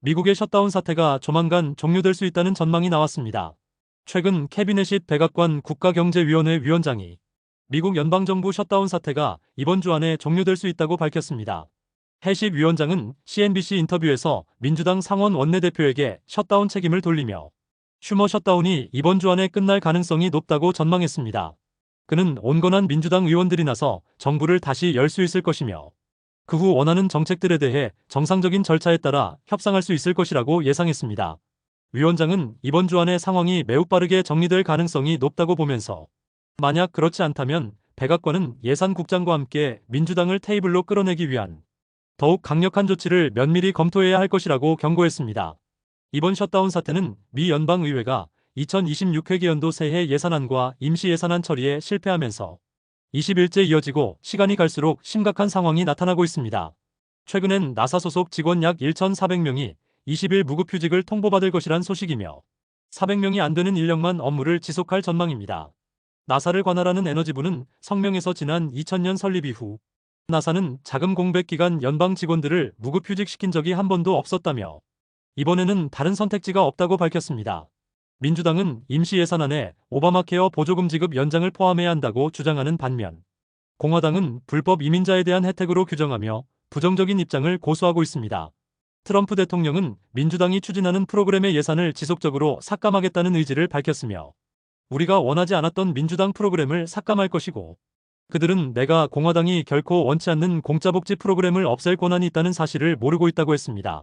미국의 셧다운 사태가 조만간 종료될 수 있다는 전망이 나왔습니다. 최근 캐비넷잇 백악관 국가경제위원회 위원장이 미국 연방정부 셧다운 사태가 이번 주 안에 종료될 수 있다고 밝혔습니다. 해십 위원장은 CNBC 인터뷰에서 민주당 상원 원내대표에게 셧다운 책임을 돌리며 슈머 셧다운이 이번 주 안에 끝날 가능성이 높다고 전망했습니다. 그는 온건한 민주당 의원들이 나서 정부를 다시 열 수 있을 것이며 그 후 원하는 정책들에 대해 정상적인 절차에 따라 협상할 수 있을 것이라고 예상했습니다. 위원장은 이번 주 안에 상황이 매우 빠르게 정리될 가능성이 높다고 보면서 만약 그렇지 않다면 백악관은 예산국장과 함께 민주당을 테이블로 끌어내기 위한 더욱 강력한 조치를 면밀히 검토해야 할 것이라고 경고했습니다. 이번 셧다운 사태는 미 연방의회가 2026회계연도 새해 예산안과 임시예산안 처리에 실패하면서 20일째 이어지고 시간이 갈수록 심각한 상황이 나타나고 있습니다. 최근엔 나사 소속 직원 약 1,400명이 20일 무급휴직을 통보받을 것이란 소식이며 400명이 안 되는 인력만 업무를 지속할 전망입니다. 나사를 관할하는 에너지부는 성명에서 지난 2000년 설립 이후 나사는 자금 공백 기간 연방 직원들을 무급휴직시킨 적이 한 번도 없었다며 이번에는 다른 선택지가 없다고 밝혔습니다. 민주당은 임시 예산안에 오바마 케어 보조금 지급 연장을 포함해야 한다고 주장하는 반면 공화당은 불법 이민자에 대한 혜택으로 규정하며 부정적인 입장을 고수하고 있습니다. 트럼프 대통령은 민주당이 추진하는 프로그램의 예산을 지속적으로 삭감하겠다는 의지를 밝혔으며 우리가 원하지 않았던 민주당 프로그램을 삭감할 것이고 그들은 내가 공화당이 결코 원치 않는 공짜복지 프로그램을 없앨 권한이 있다는 사실을 모르고 있다고 했습니다.